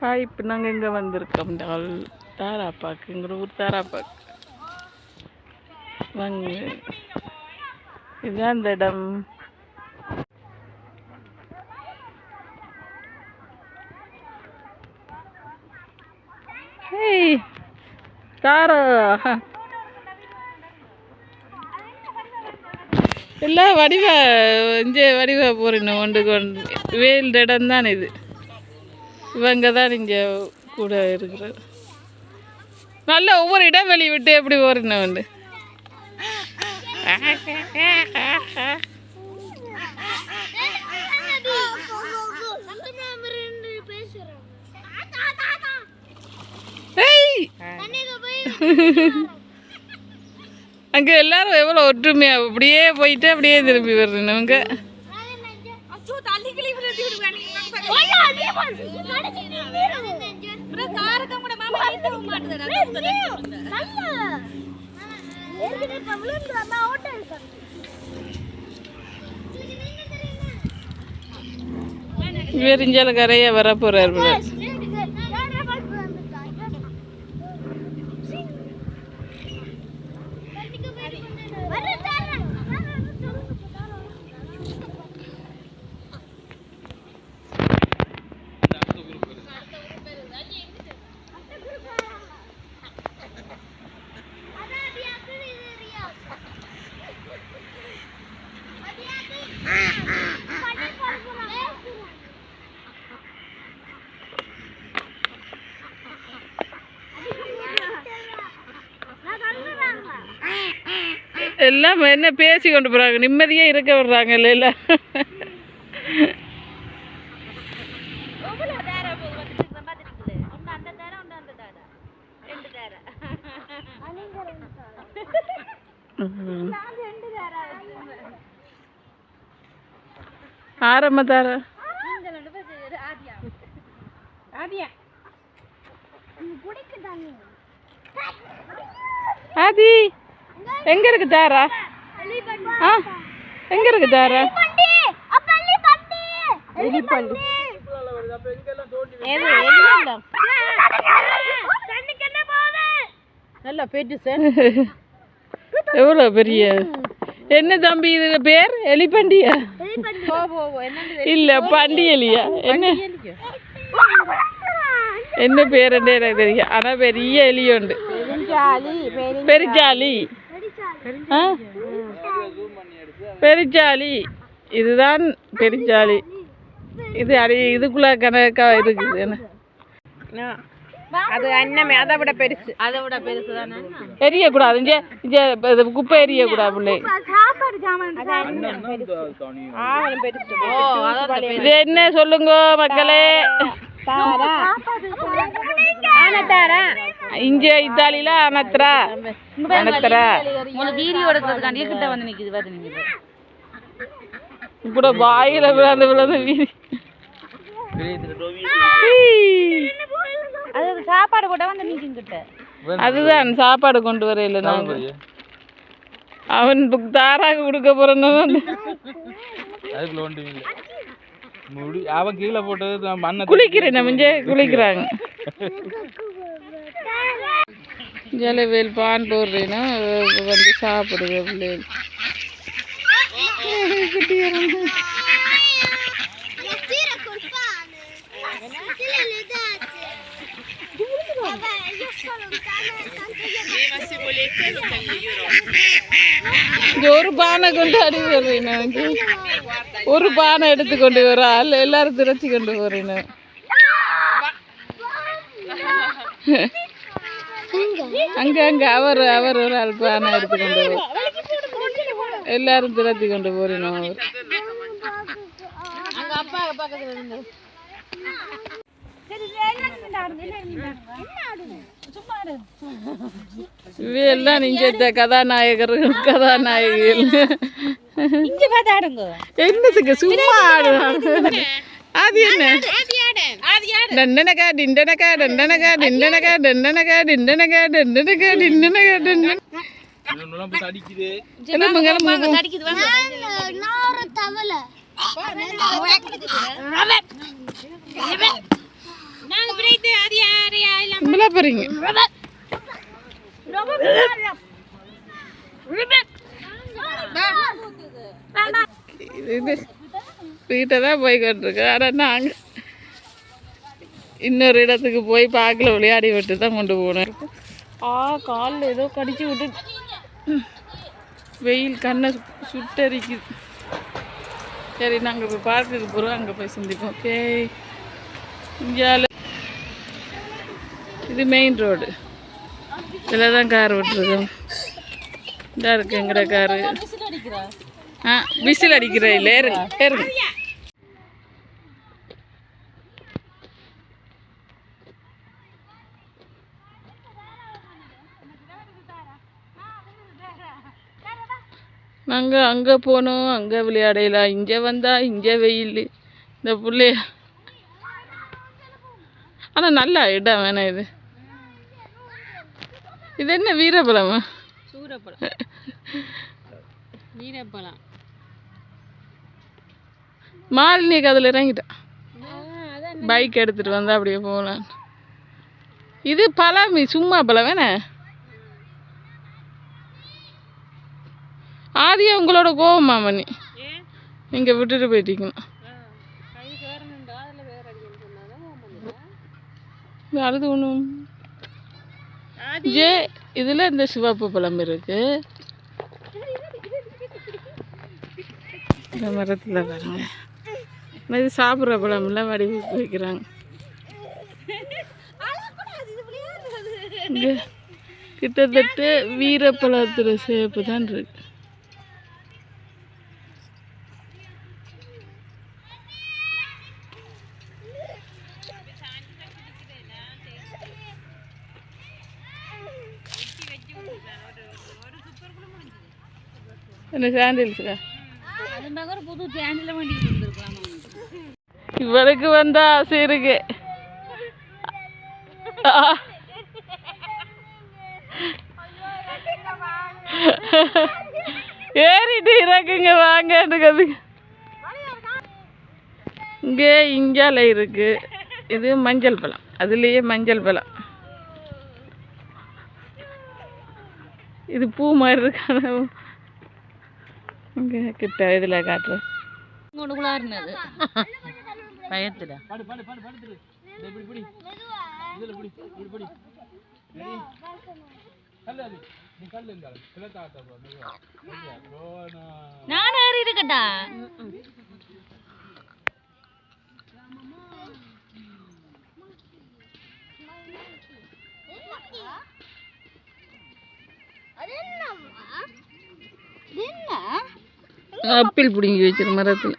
Hi இப்போ நாங்கள் இங்கே வந்திருக்கோம். டால் தாராப்பாக்குங்கிற ஊர் தாராப்பாக்கு வாங்க. இதுதான் அந்த இடம். ஏய் தாரா. இல்லை வடிவா இங்கே வடிவா போறேன். ஒன்று கொண்டு வேல் இடம் தான் இது. இவங்க தான் இங்கே கூட இருக்கிற நல்ல ஒவ்வொரு இடைவெளி விட்டு எப்படி போறேன் வந்து அங்கே எல்லாரும் எவ்வளோ ஒற்றுமையா அப்படியே போயிட்டு அப்படியே திரும்பி வர்றேனுங்க இவர் இஞ்சால கரைய வர போறார் எல்லாம் என்ன பேசி கொண்டு போறாங்க. நிம்மதியா இருக்க விடுறாங்க இல்ல இல்ல ஆரம்ப தார ஆதி! எங்க இருக்கு தாரா ஆ? எங்க இருக்கு தாரா எலிப்பண்டு நல்லா சார். எவ்வளோ பெரிய? என்ன தம்பி இது பேர்? என்னன்னு இல்ல பண்டி எலியா என்ன? என்ன பேர்? எனக்கு தெரியும் ஆனா பெரிய எலி உண்டு. பெருஞ்சாலி பெருச்சாலி ஆ? பெருச்சாலி இதுதான் பெருச்சாலி இது அடி இதுக்குள்ள கணக்கா இருக்குது என்ன? அது அன்னமே அதை விட பெருசு. அதை விட பெருசு தானே? எரியக்கூடாது இங்கே இங்கே இது குப்பை எரியக்கூடாது பிள்ளை. இது என்ன சொல்லுங்க மக்களே? இங்கே இத்தாலியில அனத்ரா அனத்ரா உங்களுக்கு வீடியோ எடுக்கிறதுக்காண்டி கிட்ட வந்து நிக்குது பாத்து நிக்குது இப்படி வாயில விழுந்து விழுந்து வீதி அது சாப்பாடு வந்து அதுதான் சாப்பாடு கொண்டு வரையில நாங்க. அவன் புக் தாராக கொடுக்க போறேன்னு அதுக்குள்ள ஒன்றும் இல்லை. முடி அவன் கீழே போட்டது மண்ணை குளிக்கிறேன் இங்கே குளிக்கிறாங்க. ஜலவேல் பான் போடுறேன்னா வந்து சாப்பிடுங்க பிள்ளைகள் இங்க ஒரு பானை கொண்டு அடி வர்றேன். ஒரு பானை எடுத்து கொண்டு வர ஆள் எல்லாரும் திரச்சி கொண்டு போறேன் அங்க அங்க அவர் அவர் ஒரு ஆள் பானை எடுத்து கொண்டு வர எல்லாரும் திரத்தி கொண்டு போறேன் அவர். இவையெல்லாம் இந்த கதாநாயகர்கள் கதாநாயகிகள் இங்க பார்த்து ஆடுங்க என்னத்துக்கு சும்மா ஆடுறாங்க அது என்ன டண்டனக்கா டிண்டனக்கா டண்டனக்கா டிண்டனக்கா டண்டனக்கா டிண்டனக்கா டண்டனக்கா டிண்டனக்கா டண்டன் இன்னொன்னு போட்டு அடிக்குது போறீங்க. இது வீட்டை தான் போய் கொண்டிருக்கோம் ஆனால் நாங்கள் இன்னொரு இடத்துக்கு போய் பார்க்கல விளையாடி விட்டு தான் கொண்டு போனோம். ஆ காலில் ஏதோ கடிச்சு விட்டு வெயில் கண்ணை சு- சுட்டரிக்குது. சரி நாங்கள் இப்போ பார்க்குக்கு போகிறோம் அங்கே போய் சந்திப்போம். ஓகே இந்தியாவில் இது மெயின் ரோடு இதில் தான் கார் விட்டுருக்கோம் இதாக இருக்கு எங்கட காரு ஆ விசில் அடிக்கிற இல்லை ஏறுங்க. நாங்கள் அங்கே போனோம் அங்கே விளையாடலாம் இங்கே வந்தா இங்கே வெயில். இந்த பிள்ளைய ஆனால் நல்ல இடம் வேணாம் இது. இது என்ன வீரபலமா? சூரப்பழம் நீரப்பழம் மாலினிக்கு அதில் இறங்கிட்டான் பைக் எடுத்துகிட்டு வந்தா அப்படியே போகலாம் இது பழம் சும்மா பழம் வேணே ஆதியா உங்களோட கோவமா மணி நீங்கள் விட்டுட்டு போயிட்டீங்கன்னா அழுது ஒன்றும் ஜே இதில் இந்த சிவப்பு பழம் இருக்கு. இந்த மரத்தில் பாருங்க. இது சாப்பிட்ற பழம்ல வடிவுக்கு வைக்கிறாங்க கிட்டத்தட்ட வீரப்பழத்துல சேப்பு தான் இருக்கு. என்ன சாண்டில்ஸுக்கா இவருக்கு புது வந்த ஆசை இருக்கு. ஏறிட்டு இறக்குங்க வாங்கன்றது இங்கே இங்கால இருக்கு. இது மஞ்சள் பழம். அதுலேயே மஞ்சள் பழம். இது பூ மாதிரி இருக்கான இங்கே கிட்ட இதில் காட்டுறேன் இருந்தது பயத்துல. படு படு படு படுத்துரு இந்த இப்படி பிடி இதில் பிடி இப்படி பிடி. ரெடி கல்லு அது நீ கல்லு ஆப்பிள் பிடுங்கி வச்சிரு மரத்தில்.